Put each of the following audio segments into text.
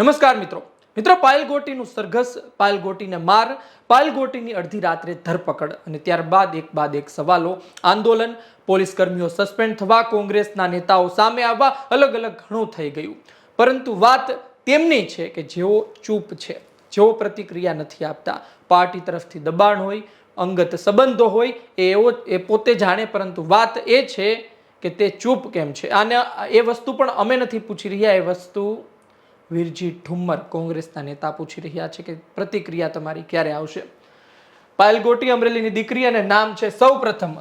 નમસ્કાર મિત્રો. મિત્રો પાયલ ગોટીનું સરઘસ પાયલ ગોટીને માર પાયલ ગોટીની અડધી રાત્રે ધરપકડ અને ત્યારબાદ એક બાદ એક સવાલો, આંદોલન, પોલીસ કર્મીઓ સસ્પેન્ડ થવા, કોંગ્રેસના નેતાઓ સામે આવવા, અલગ અલગ ઘણું થઈ ગયું. પરંતુ વાત તેમની છે કે જેઓ ચૂપ છે, જેઓ પ્રતિક્રિયા નથી આપતા. પાર્ટી તરફથી દબાણ હોય, અંગત સંબંધો હોય, એ એવો, એ પોતે જાણે, પરંતુ વાત એ છે કે તે ચૂપ કેમ છે? અને એ વસ્તુ પણ અમે નથી પૂછી રહ્યા, એ વસ્તુ વીરજી ઠુમ્મર કોંગ્રેસના નેતા પૂછી રહ્યા છે કે પ્રતિક્રિયા તમારી ક્યારે આવશે? પાયલ ગોટી અમરેલીની દીકરી અને નામ છે સૌ પ્રથમ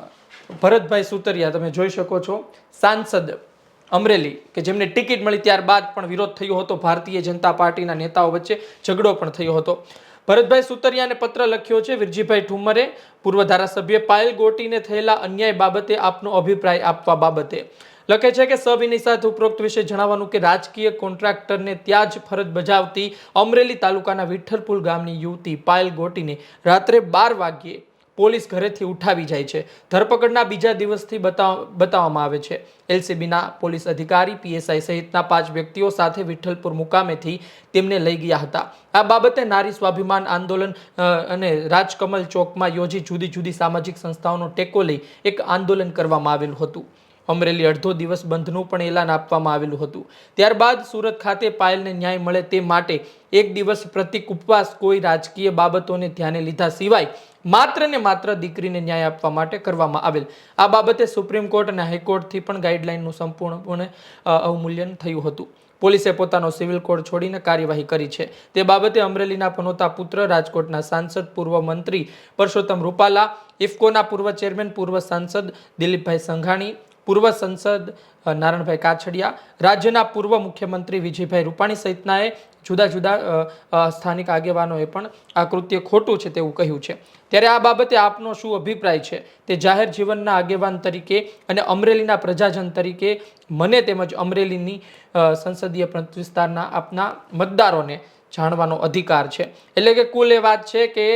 ભરતભાઈ સુતરિયા, તમે જોઈ શકો છો, સાંસદ અમરેલી, કે જેમને ટિકિટ મળી ત્યારબાદ પણ વિરોધ થયો હતો, ભારતીય જનતા પાર્ટીના નેતાઓ વચ્ચે ઝઘડો પણ થયો હતો. ભરતભાઈ સુતરિયાને પત્ર લખ્યો છે, વિરજીભાઈ ઠુમ્મરે પૂર્વ ધારાસભ્ય પાયલ ગોટીને થયેલા અન્યાય બાબતે આપનો અભિપ્રાય આપવા બાબતે લખે છે કે સવિનય સાથે ઉપરોક્ત વિશે જણાવવાનું કે રાજકીય કોન્ટ્રાક્ટરને ત્યાં જ ફરજ બજાવતી અમરેલી તાલુકાના વિઠ્ઠલપુર ગામની યુવતી પાયલ ગોટીને રાત્રે બાર વાગ્યે પોલીસ ઘરેથી ઉઠાવી જાય છે. ધરપકડના બીજા દિવસથી બતાવ, બતાવવામાં આવે છે. એલસીબીના પોલીસ અધિકારી, પીએસઆઈ સહિતના પાંચ વ્યક્તિઓ સાથે વિઠ્ઠલપુર મુકામેથી તેમને લઈ ગયા હતા. આ બાબતે નારી સ્વાભિમાન આંદોલન અને રાજકમલ ચોકમાં યોજી જુદી જુદી સામાજિક સંસ્થાઓનો ટેકો લઈ એક આંદોલન કરવામાં આવેલું હતું. અમરેલી અડધો દિવસ બંધનું પણ એલાન આપવામાં આવેલું હતું. ત્યારબાદ સુરત ખાતે પાયલને ન્યાય મળે તે માટે એક દિવસ પ્રતિક ઉપવાસ કોઈ રાજકીય બાબતોને ધ્યાને લીધા સિવાય માત્ર ને માત્ર દીકરીને ન્યાય આપવા માટે કરવામાં આવેલ. આ બાબતે સુપ્રીમ કોર્ટ અને હાઈકોર્ટથી પણ ગાઈડલાઇનનું સંપૂર્ણપણે અવમૂલ્યન થયું હતું. પોલીસે પોતાનો સિવિલ કોડ છોડીને કાર્યવાહી કરી છે. તે બાબતે અમરેલીના પનોતા પુત્ર, રાજકોટના સાંસદ, પૂર્વ મંત્રી પરસોત્તમ રૂપાલા, ઇફકોના પૂર્વ ચેરમેન, પૂર્વ સાંસદ દિલીપભાઈ સંઘાણી પૂર્વ સંસદ નારણભાઈ કાછડિયા, રાજ્યના પૂર્વ મુખ્યમંત્રી વિજયભાઈ રૂપાણી સહિતનાએ જુદા જુદા સ્થાનિક આગેવાનોએ પણ આ કૃત્ય ખોટું છે તેવું કહ્યું છે. ત્યારે આ બાબતે આપનો શું અભિપ્રાય છે? તે જાહેર જીવનના આગેવાન તરીકે અને અમરેલીના પ્રજાજન તરીકે મને તેમજ અમરેલીની સંસદીય વિસ્તારના આપના મતદારોને જાણવાનો અધિકાર છે. એટલે કે કુલ એ વાત છે કે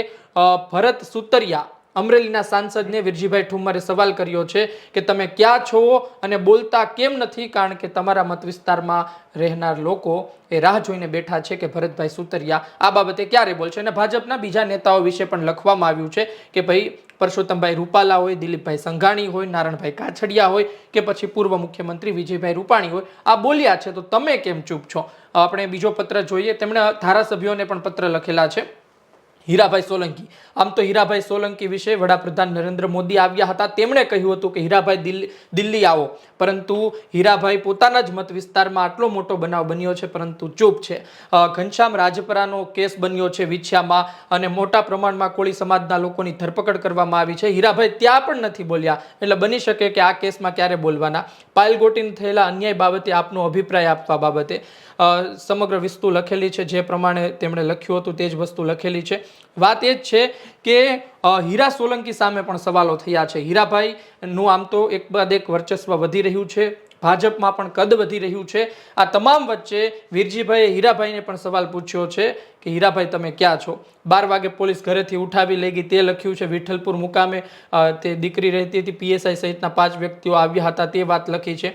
ભરત સુતરિયા અમરેલીના સાંસદને વિરજીભાઈ ઠુમ્મરે સવાલ કર્યો છે કે તમે ક્યાં છો અને બોલતા કેમ નથી? કારણ કે તમારા મત વિસ્તારમાં રહેનાર લોકો એ રાહ જોઈને બેઠા છે કે ભરતભાઈ સુતરિયા આ બાબતે ક્યારે બોલશે? અને ભાજપના બીજા નેતાઓ વિશે પણ લખવામાં આવ્યું છે કે ભાઈ પરસોત્તમભાઈ રૂપાલા હોય, દિલીપભાઈ સંઘાણી હોય, નારણભાઈ કાછડિયા હોય કે પછી પૂર્વ મુખ્યમંત્રી વિજયભાઈ રૂપાણી હોય, આ બોલ્યા છે તો તમે કેમ ચૂપ છો? આપણે બીજો પત્ર જોઈએ. તેમણે ધારાસભ્યોને પણ પત્ર લખેલા છે. હીરાભાઈ સોલંકી. આમ તો હીરાભાઈ સોલંકી વિશે વડાપ્રધાન નરેન્દ્ર મોદી આવ્યા હતા. તેમણે કહ્યું હતું કે, હીરાભાઈ દિલ્હી દિલ્હી આવો. પરંતુ હીરાભાઈ પોતાના જ મત વિસ્તારમાં આટલો મોટો બનાવ બન્યો છે, પરંતુ ચૂપ છે. ઘનશ્યામ રાજપરાનો કેસ બન્યો છે વિછ્યામાં અને મોટા પ્રમાણમાં કોળી સમાજના લોકોની ધરપકડ કરવામાં આવી છે. હીરાભાઈ ત્યાં પણ નથી બોલ્યા. એટલે બની શકે કે આ કેસમાં ક્યારે બોલવાના. પાયલગોટીન થયેલા અન્યાય બાબતે આપનો અભિપ્રાય આપવા બાબતે સમગ્ર વસ્તુ લખેલી છે. જે પ્રમાણે તેમણે લખ્યું હતું, તે જ વસ્તુ લખેલી છે. વાત એ જ છે કે હીરા સોલંકી સામે પણ સવાલો થયા છે. હીરાભાઈનું આમ તો એક બાદ એક વર્ચસ્વ વધી રહ્યું છે. ભાજપમાં પણ કદ વધી રહ્યું છે. આ તમામ વચ્ચે વીરજીભાઈએ હીરાભાઈને પણ સવાલ પૂછ્યો છે કે, હીરાભાઈ, તમે ક્યાં છો? બાર વાગે પોલીસ ઘરેથી ઉઠાવી લઈ ગઈ તે લખ્યું છે, વિઠ્ઠલપુર મુકામે તે દીકરી રહેતી હતી પીએસઆઈ સહિતના પાંચ વ્યક્તિઓ આવ્યા હતા, તે વાત લખી છે.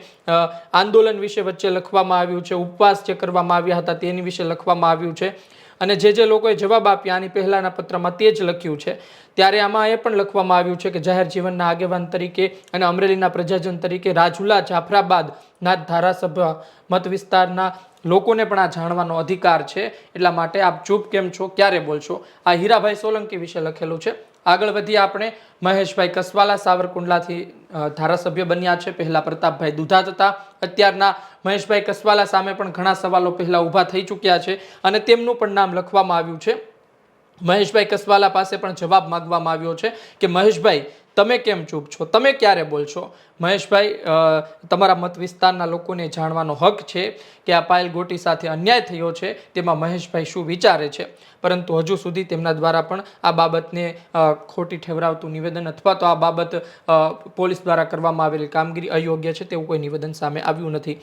આંદોલન વિશે વચ્ચે લખવામાં આવ્યું છે, ઉપવાસ જે કરવામાં આવ્યા હતા તેની વિશે લખવામાં આવ્યું છે. અને જે જે લોકોએ જવાબ આપ્યા, આની પહેલાંના પત્રમાં તે જ લખ્યું છે. ત્યારે આમાં એ પણ લખવામાં આવ્યું છે કે જાહેર જીવનના આગેવાન તરીકે અને અમરેલીના પ્રજાજન તરીકે રાજુલા જાફરાબાદ ના ધારાસભ્ય મત વિસ્તારના લોકોને પણ આ જાણવાનો અધિકાર છે. એટલા માટે આપ ચૂપ કેમ છો? ક્યારે બોલશો? આ હીરાભાઈ સોલંકી વિશે લખેલું છે. આગળ વધીએ આપણે. મહેશભાઈ કસવાલા સાવરકુંડલાથી ધારાસભ્ય બન્યા છે. પહેલા પ્રતાપભાઈ દુધાત હતા. અત્યારના મહેશભાઈ કસવાલા સામે પણ ઘણા સવાલો પહેલા ઊભા થઈ ચૂક્યા છે અને તેમનું પણ નામ લખવામાં આવ્યું છે. મહેશભાઈ કસવાલા પાસે પણ જવાબ માંગવામાં આવ્યો છે કે, મહેશભાઈ, તમે કેમ ચૂપ છો? તમે ક્યારે બોલશો? મહેશભાઈ તમારા મત વિસ્તારના લોકોને જાણવાનો હક છે કે આ પાયલ ગોટી સાથે અન્યાય થયો છે, તેમાં મહેશભાઈ શું વિચારે છે? પરંતુ હજુ સુધી તેમના દ્વારા પણ આ બાબતને ખોટી ઠેવરાવતું નિવેદન અથવા તો આ બાબત પોલીસ દ્વારા કરવામાં આવેલી કામગીરી અયોગ્ય છે તેવું કોઈ નિવેદન સામે આવ્યું નથી.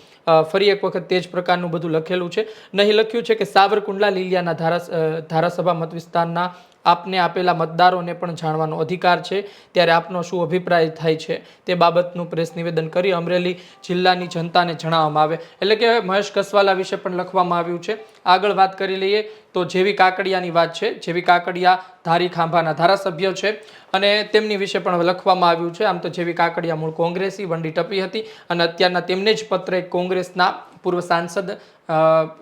ફરી એક વખત તે જ પ્રકારનું બધું લખેલું છે. નહીં લખ્યું છે કે સાવરકુંડલા લીલિયાના ધારાસ ધારાસભા મત વિસ્તારના આપને આપેલા મતદારોને પણ જાણવાનો અધિકાર છે. ત્યારે આપનો શું અભિપ્રાય થાય છે? તે બાબતનું બાબતનું પ્રેસ નિવેદન કરી અમરેલી જિલ્લાની જનતાને જણાવવામાં આવે. એટલે કે મહેશ કસવાલા વિશે પણ લખવામાં આવ્યું છે. આગળ વાત કરી લઈએ તો જેવી કાકડિયાની વાત છે, જેવી કાકડિયા ધારી ખાંભાના ધારાસભ્ય છે અને તેમની વિશે પણ લખવામાં આવ્યું છે. આમ તો જેવી કાકડિયા મૂળ કોંગ્રેસી, વંડી ટપી હતી અને અત્યારના તેમને જ પત્ર કોંગ્રેસના પૂર્વ સાંસદ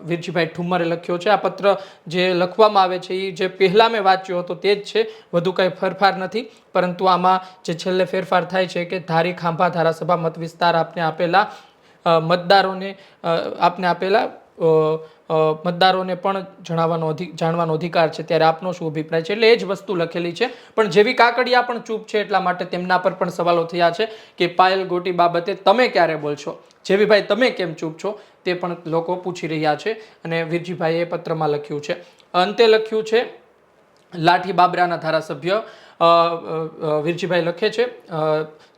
વિરજીભાઈ ઠુમ્મરે લખ્યો છે. આ પત્ર જે લખવામાં આવે છે એ જે પહેલાં મેં વાંચ્યો હતો તે જ છે. વધુ કંઈ ફેરફાર નથી. પરંતુ આમાં જે છેલ્લે ફેરફાર થાય છે કે ધારી ખાંભા ધારાસભા મત વિસ્તાર આપને આપેલા મતદારોને આપને આપેલા મતદારોને પણ જણાવવાનો જાણવાનો અધિકાર છે, ત્યારે આપનો શું અભિપ્રાય છે? એટલે એ જ વસ્તુ લખેલી છે. પણ જેવી કાકડિયા પણ ચૂપ છે, એટલા માટે તેમના પર પણ સવાલો થયા છે કે પાયલ ગોટી બાબતે તમે ક્યારે બોલશો? જેવીભાઈ, તમે કેમ ચૂપ છો? તે પણ લોકો પૂછી રહ્યા છે અને વીરજીભાઈએ પત્રમાં લખ્યું છે. અંતે લખ્યું છે, લાઠી બાબરાના ધારાસભ્ય વીરજીભાઈ લખે છે.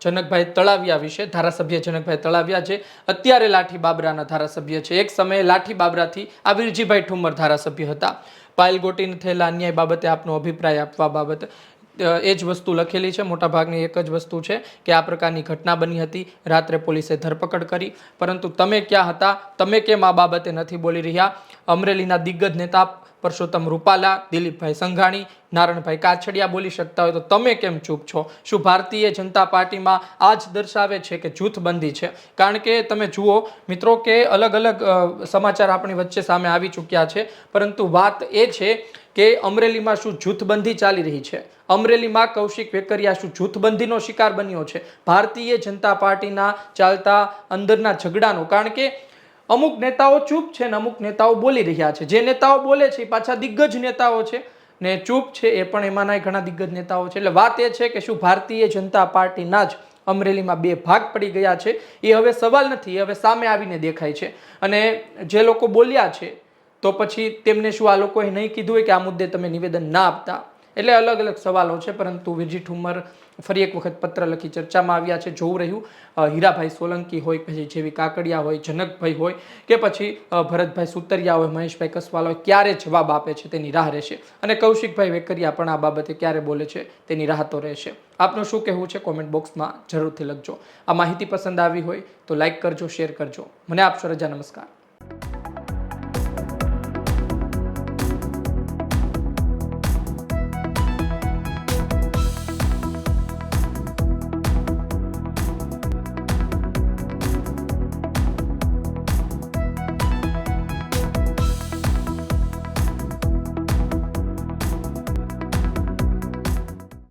જનકભાઈ તળાવિયા વિશે, ધારાસભ્ય જનકભાઈ તળાવિયા જે અત્યારે લાઠી બાબરાના ધારાસભ્ય છે. એક સમયે લાઠી બાબરાથી આ વિરજીભાઈ ઠુમર ધારાસભ્ય હતા. પાયલ ગોટીને થયેલા અન્યાય બાબતે આપનો અભિપ્રાય આપવા બાબતે એ જ વસ્તુ લખેલી છે. મોટાભાગની એક જ વસ્તુ છે કે આ પ્રકારની ઘટના બની હતી. રાત્રે પોલીસે ધરપકડ કરી. પરંતુ તમે ક્યાં હતા? તમે કેમ આ બાબતે નથી બોલી રહ્યા? અમરેલીના દિગ્ગજ નેતા પરસોત્તમ રૂપાલા, દિલીપભાઈ સંઘાણી, નારણભાઈ કાછડિયા બોલી શકતા હોય તો તમે કેમ ચૂપ છો? શું ભારતીય જનતા પાર્ટીમાં આ જ દર્શાવે છે કે જૂથબંધી છે? કારણ કે તમે જુઓ, મિત્રો, કે અલગ અલગ સમાચાર આપણી વચ્ચે સામે આવી ચૂક્યા છે. પરંતુ વાત એ છે કે અમરેલીમાં શું જૂથબંધી ચાલી રહી છે? અમરેલીમાં કૌશિક વેકરિયા શું જૂથબંધીનો શિકાર બન્યો છે? ભારતીય જનતા પાર્ટીના ચાલતા અંદરના ઝઘડાનો. કારણ કે અમુક નેતાઓ ચૂપ છે ને અમુક નેતાઓ બોલી રહ્યા છે. જે નેતાઓ બોલે છે એ પાછા દિગ્ગજ નેતાઓ છે ને ચૂપ છે એ પણ એમાંના ઘણા દિગ્ગજ નેતાઓ છે. એટલે વાત એ છે કે શું ભારતીય જનતા પાર્ટીના જ અમરેલીમાં બે ભાગ પડી ગયા છે. એ હવે સવાલ નથી હવે સામે આવીને દેખાય છે. અને જે લોકો બોલ્યા છે તો પછી તેમને શું આ લોકોએ નહીં કીધું હોય કે આ મુદ્દે તમે નિવેદન ના આપતા? એટલે અલગ અલગ સવાલો છે, પરંતુ વિજી ઠુમર ફરી એક વખત પત્ર લખી ચર્ચામાં આવ્યા છે, જોવું રહ્યું. હીરાભાઈ સોલંકી હોય પછી જેવી કાકડિયા હોય, જનકભાઈ હોય કે પછી ભરતભાઈ સુતરિયા હોય, મહેશભાઈ કસવાલ હોય, ક્યારે જવાબ આપે છે તેની રાહ રહેશે. અને કૌશિકભાઈ વેકરિયા પણ આ બાબતે ક્યારે બોલે છે તેની રાહ તો રહેશે. આપનું શું કહેવું છે? કોમેન્ટ બોક્સમાં જરૂરથી લખજો. આ માહિતી પસંદ આવી હોય તો લાઈક કરજો, શેર કરજો. મને આપશો રજા. નમસ્કાર.